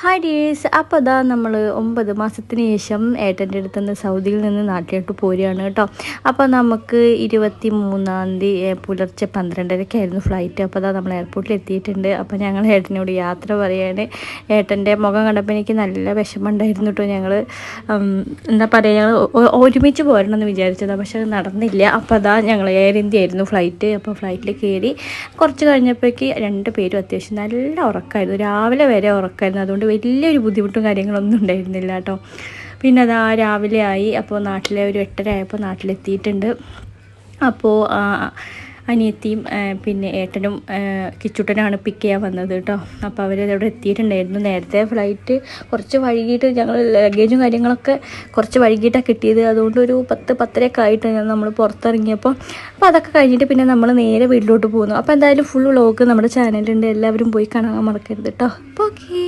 Hi ഡീസ് അപ്പോൾ അതാ നമ്മൾ ഒമ്പത് മാസത്തിന് ശേഷം ഏട്ടന്റെ അടുത്ത് നിന്ന് സൗദിയിൽ നിന്ന് നാട്ടിലോട്ട് പോരുകയാണ് കേട്ടോ. അപ്പോൾ നമുക്ക് ഇരുപത്തി മൂന്നാം തീയതി പുലർച്ചെ പന്ത്രണ്ടരക്കായിരുന്നു ഫ്ലൈറ്റ് അപ്പോൾ അതാ നമ്മൾ എയർപോർട്ടിൽ എത്തിയിട്ടുണ്ട്. അപ്പോൾ ഞങ്ങൾ ഏട്ടനോട് യാത്ര പറയാണ്. ഏട്ടന്റെ മുഖം കണ്ടപ്പോൾ എനിക്ക് നല്ല വിഷമമുണ്ടായിരുന്നു കേട്ടോ. ഞങ്ങൾ എന്താ പറയുക ഞങ്ങൾ ഒരുമിച്ച് പോരണമെന്ന് വിചാരിച്ചതാണ് പക്ഷെ അത് നടന്നില്ല. അപ്പോൾ അതാ ഞങ്ങൾ എയർ ഇന്ത്യ ആയിരുന്നു ഫ്ലൈറ്റ് അപ്പോൾ ഫ്ലൈറ്റിൽ കയറി കുറച്ച് കഴിഞ്ഞപ്പോഴേക്ക് രണ്ട് പേരും അത്യാവശ്യം നല്ല ഉറക്കമായിരുന്നു രാവിലെ വരെ ഉറക്കമായിരുന്നു അതുകൊണ്ട് വലിയൊരു ബുദ്ധിമുട്ടും കാര്യങ്ങളൊന്നും ഉണ്ടായിരുന്നില്ല കേട്ടോ. പിന്നെ അതാ രാവിലെ ആയി. അപ്പോൾ നാട്ടിലെ ഒരു എട്ടര ആയപ്പോൾ നാട്ടിലെത്തിയിട്ടുണ്ട്. അപ്പോൾ അനിയത്തിയും പിന്നെ ഏട്ടനും കിച്ചുട്ടനാണ് പിക്ക് ചെയ്യാൻ വന്നത് കേട്ടോ. അപ്പോൾ അവർ അവിടെ എത്തിയിട്ടുണ്ടായിരുന്നു. നേരത്തെ ഫ്ലൈറ്റ് കുറച്ച് വൈകിട്ട് ഞങ്ങൾ ലഗേജും കാര്യങ്ങളൊക്കെ കുറച്ച് വൈകിട്ടാണ് കിട്ടിയത്. അതുകൊണ്ട് ഒരു പത്ത് പത്തരയൊക്കെ ആയിട്ട് നമ്മൾ പുറത്തിറങ്ങിയപ്പോൾ അപ്പോൾ അതൊക്കെ കഴിഞ്ഞിട്ട് പിന്നെ നമ്മൾ നേരെ വീട്ടിലോട്ട് പോകുന്നു. അപ്പോൾ എന്തായാലും ഫുൾ വ്ളോഗ് നമ്മുടെ ചാനലുണ്ട് എല്ലാവരും പോയി കാണാൻ മറക്കരുത് കേട്ടോ. ഓക്കേ